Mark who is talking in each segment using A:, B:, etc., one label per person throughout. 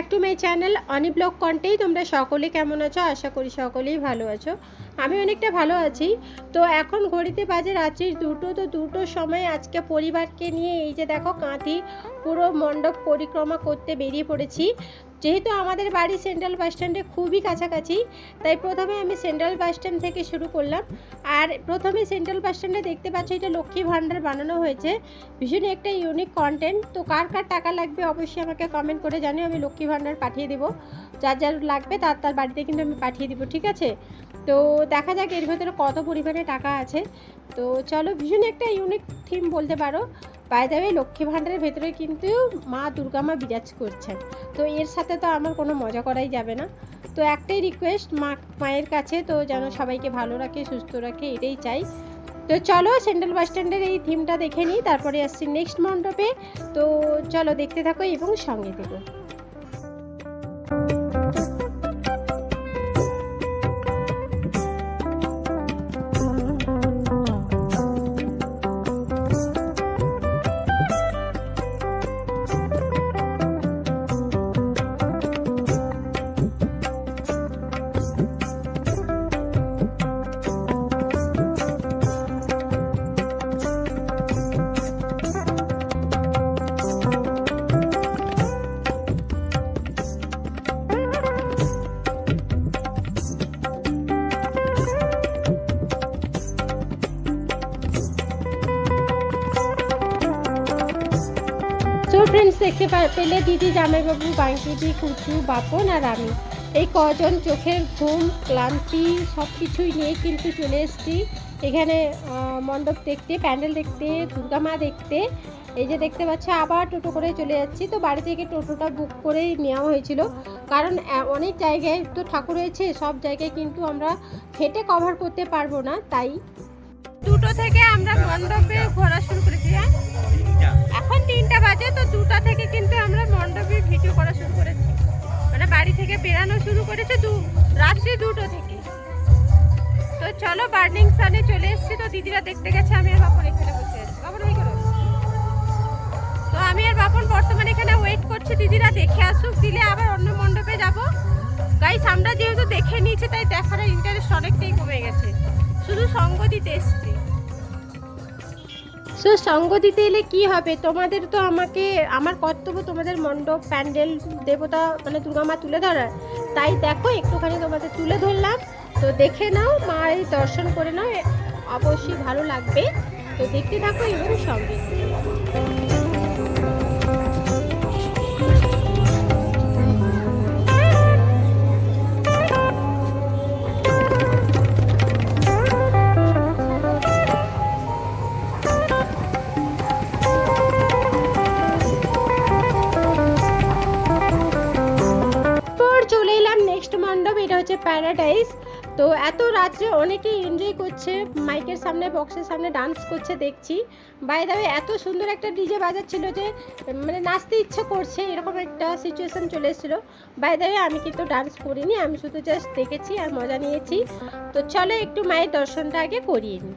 A: Back to my channel Oni blog কন্টেই তোমরা সকলে কেমন আছো? আশা করি সকলেই ভালো আছো। আমি অনেকটা ভালো আছি। তো এখন ঘড়িতে বাজে রাত্রির দুটো, তো দুটোর সময় আজকে পরিবারকে নিয়ে এই যে দেখো কাঁথি পুরো মণ্ডপ পরিক্রমা করতে বেরিয়ে পড়েছি। যেহেতু আমাদের বাড়ি সেন্ট্রাল বাস স্ট্যান্ডে খুবই কাছাকাছি, তাই প্রথমে আমি সেন্ট্রাল বাস স্ট্যান্ড থেকে শুরু করলাম। আর প্রথমে সেন্ট্রাল বাস স্ট্যান্ডে দেখতে পাচ্ছ এটা লক্ষ্মী ভাণ্ডার বানানো হয়েছে। ভীষণ একটা ইউনিক কন্টেন্ট তো কার কার টাকা লাগবে অবশ্যই আমাকে কমেন্ট করে জানিও, আমি লক্ষ্মী ভাণ্ডার পাঠিয়ে দেবো। যার যার লাগবে তার তার বাড়িতে কিন্তু আমি পাঠিয়ে দিব, ঠিক আছে? তো দেখা যাক এর ভেতরে কত পরিমাণে টাকা আছে। তো চলো, ভীষণ একটা ইউনিক থিম বলতে পারো। বাই দ্য ওয়ে লক্ষ্মী ভাণ্ডারের ভেতরে কিন্তু মা দুর্গা মা বিরাজ করছেন। তো এর সাথে তো আমার কোনো মজা করাই যাবে না। তো একটাই রিকোয়েস্ট মা মায়ের কাছে তো যেন সবাইকে ভালো রাখে সুস্থ রাখে এটাই চাই। তো চলো সেন্ট্রাল বাস স্ট্যান্ডের এই থিমটা দেখে নিই তারপরে আসছি নেক্সট মণ্ডপে। তো চলো দেখতে থাকো এবং সঙ্গে দেবো ফ্রেন্ডস দেখতে পেলে দিদি, জামাইবাবু বাঙ্কিদি কুচু, বাপন আর আমি। এই কজন চোখের ঘুম, ক্লান্তি সব কিছুই নিয়ে কিন্তু চলে এসেছি। এখানে মণ্ডপ দেখতে, প্যান্ডেল দেখতে, দুর্গা মা দেখতে। এই যে দেখতে পাচ্ছ, আবার টোটো করে চলে যাচ্ছি। তো বাড়ি থেকে টোটোটা বুক করেই নেওয়া হয়েছিল। কারণ অনেক জায়গায় তো ঠাকুর রয়েছে, সব জায়গায় কিন্তু আমরা হেঁটে কভার করতে পারব না, তাই দুটো থেকে আমরা মণ্ডপে ঘোরা শুরু করেছি হ্যাঁ? এখন তিনটা বাজে তো দুটা থেকে কিন্তু আমরা মণ্ডপে ভিডিও করা শুরু করেছি। মানে বাড়ি থেকে বেরানো শুরু করেছে দু রাত্রি দুটো থেকে। তো চলো বার্নিং সানে চলে এসেছি তো দিদিরা দেখতে গেছে আমি আর বাপন এখানে বসে আছি। বাপন এই করো। তো আমি আর বাপন বর্তমানে এখানে ওয়েট করছি দিদিরা দেখে আসুক দিলে আবার অন্য মণ্ডপে যাব। গাইস আমরা যেহেতু দেখে নিয়েছি তাই দেখার ইন্টারেস্ট অনেকটাই কমে গেছে। শুধু সঙ্গ দিতে এসেছি। সো সঙ্গ দিতে এলে কি হবে? তোমাদের তো আমাকে, আমার কর্তব্য তোমাদের মণ্ডপ, প্যান্ডেল, দেবতা মানে দুর্গা মা তুলে ধরার। তাই দেখো, একটুখানি তোমাদের তুলে ধরলাম। তো দেখে নাও মা এই দর্শন করে নাও। অবশ্যই ভালো লাগবে। তো দেখতে থাকো এবং সঙ্গে এটা হচ্ছে প্যারাডাইস তো এত রাত্রে অনেকেই এনজয় করছে মাইকের সামনে বক্সের সামনে ডান্স করছে, দেখছি। বাই দাবে এত সুন্দর একটা ডিজে বাজাচ্ছিল যে মানে নাচতে ইচ্ছে করছে, এরকম একটা সিচুয়েশান চলে এসেছিল। বাই দাবে আমি কিন্তু ডান্স করিনি, আমি শুধু জাস্ট দেখেছি আর মজা নিয়েছি। তো চলো একটু মায়ের দর্শনটা আগে করিয়ে নিই।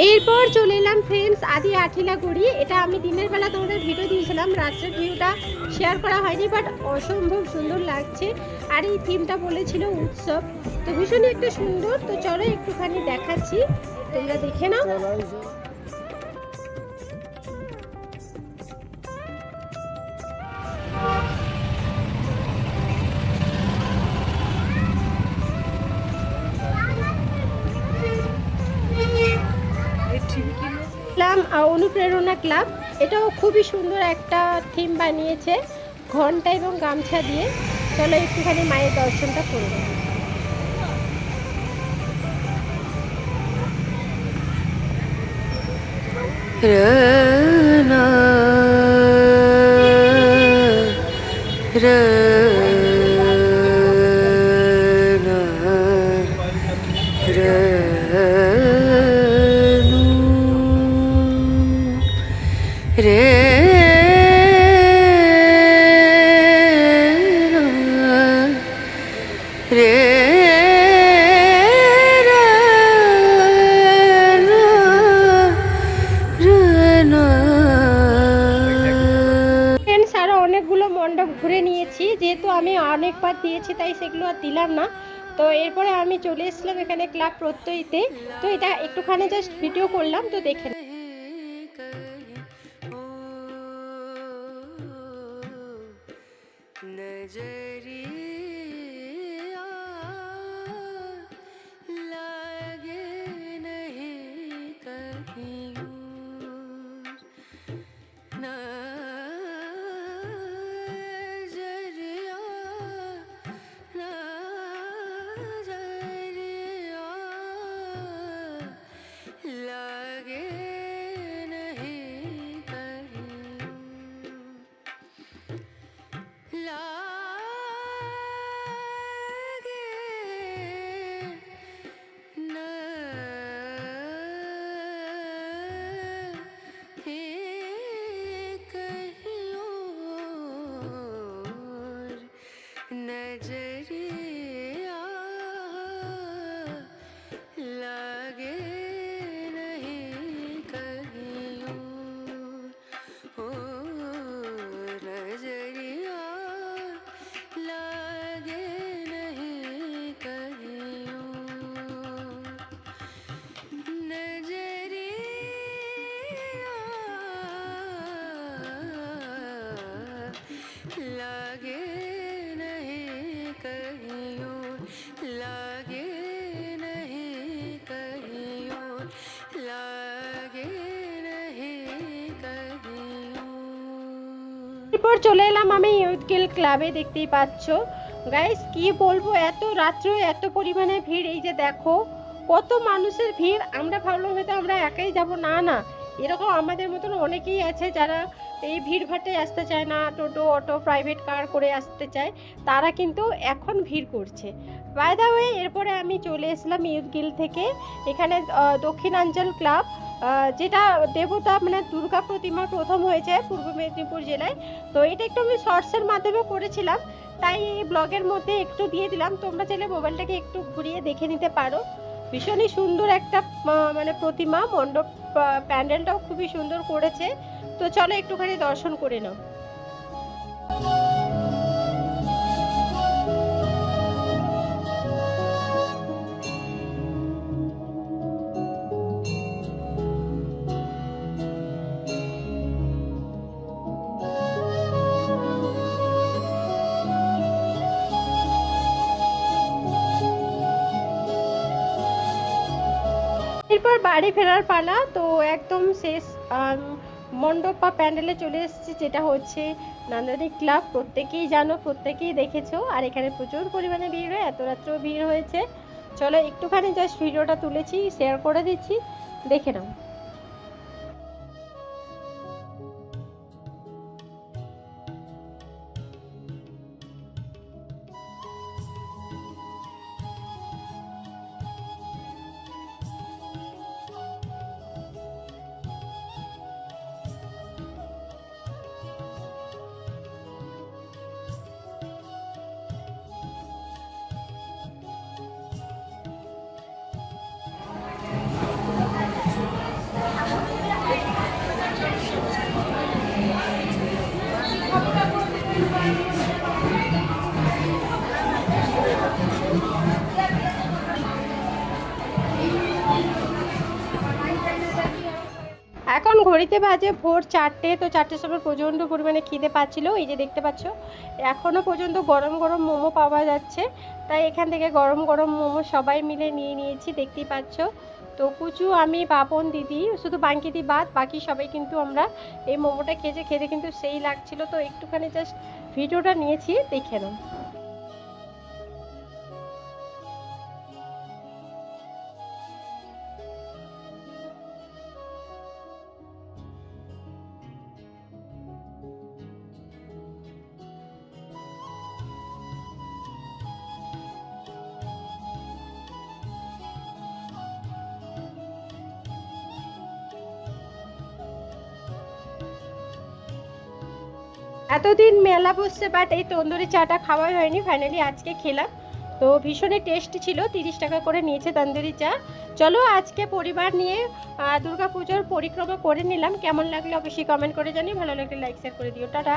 A: এরপর চলে এলাম ফ্রেন্ডস আদি আঠিলা গড়ি। এটা আমি দিনের বেলা তোমাদের ভিডিও দিয়েছিলাম, রাত্রের ভিউটা শেয়ার করা হয়নি বাট অসম্ভব সুন্দর লাগছে। আর এই থিমটা বলেছিল উৎসব। তো ভীষণই একটা সুন্দর, তো চলো একটুখানি দেখাচ্ছি। তোমরা দেখে নাও। অনুপ্রেরণা ক্লাব। এটাও খুবই সুন্দর একটা থিম বানিয়েছে, ঘণ্টা এবং গামছা দিয়ে। চলো একটুখানি মায়ের দর্শনটা
B: করব রা ঘুরে নিয়েছি, যেহেতু আমি অনেকবার দিয়েছি, তাই সেগুলো আর দিলাম না। তো এরপরে আমি চলে এসেছিলাম এখানে ক্লাব প্রত্যয়ীতে। তো এটা একটুখানি জাস্ট ভিডিও করলাম, তো দেখে এরপর চলে এলাম আমি ইউথ গিল ক্লাবে, দেখতেই পাচ্ছ। গাইস কি বলব, এত রাত্রে এত পরিমাণে ভিড়, এই যে দেখো, কত মানুষের ভিড়। আমরা ভাবলাম হয়তো আমরা একাই যাব। না না এরকম আমাদের মতন অনেকেই আছে যারা এই ভিড় ভাট্টায় আসতে চায় না, টোটো, অটো প্রাইভেট কার করে আসতে চায়, তারা কিন্তু এখন ভিড় করছে। বাই দা ওয়ে এরপরে আমি চলে এসলাম ইউথ গিল থেকে। এখানে দক্ষিণাঞ্চল ক্লাব যেটা দেবতা মানে দুর্গা প্রতিমা প্রথম হয়েছে পূর্ব মেদিনীপুর জেলায়। তো এটা একটু আমি শর্টসের মাধ্যমে করেছিলাম। তাই এই ব্লগের মধ্যে একটু দিয়ে দিলাম। তোমরা চাইলে মোবাইলটাকে একটু ঘুরিয়ে দেখে নিতে পারো। ভীষণই সুন্দর একটা মানে প্রতিমা। মণ্ডপ প্যান্ডেলটাও খুবই সুন্দর করেছে। তো চলো একটুখানি দর্শন করে নাও। এরপর বাড়ি ফেরার পালা, তো একদম শেষ মণ্ডপ বা প্যান্ডেলে চলে এসেছি, যেটা হচ্ছে নান্দানি ক্লাব। প্রত্যেকেই জানো, প্রত্যেকেই দেখেছ, আর এখানে প্রচুর পরিমাণে ভিড় হয়, এত রাত্রেও ভিড় হয়েছে। চলো, একটুখানি জাস্ট ভিডিওটা তুলেছি শেয়ার করে দিচ্ছি, দেখে নাও। এখন ঘড়িতে বাজে ভোর চারটে, তো চারটের সময় প্রচণ্ড পরিমাণে খিদে পাচ্ছিল, এই যে দেখতে পাচ্ছ। এখনও পর্যন্ত গরম গরম মোমো পাওয়া যাচ্ছে, তাই এখান থেকে গরম গরম মোমো সবাই মিলে নিয়ে নিয়েছি, দেখতেই পাচ্ছ। তো কুচু, আমি, বাপন, দিদি, শুধু বাঙ্কিদি বাদ, বাকি সবাই কিন্তু আমরা এই মোমোটা খেয়েছে, খেতে কিন্তু সেই লাগছিল। তো একটুখানি জাস্ট ভিডিওটা নিয়েছি, দেখে নাও।
A: এতদিন মেলা বসছে বাট এই তন্দুরি চাটা খাওয়াই হয়নি ফাইনালি আজকে খেলাম। তো ভীষণই টেস্ট ছিল, তিরিশ টাকা করে নিয়েছে তন্দুরি চা। চলো আজকে পরিবার নিয়ে দুর্গাপুজোর পরিক্রমা করে নিলাম। কেমন লাগল অবশ্যই কমেন্ট করে জানি ভালো লাগলে লাইক শেয়ার করে দিও। টাটা।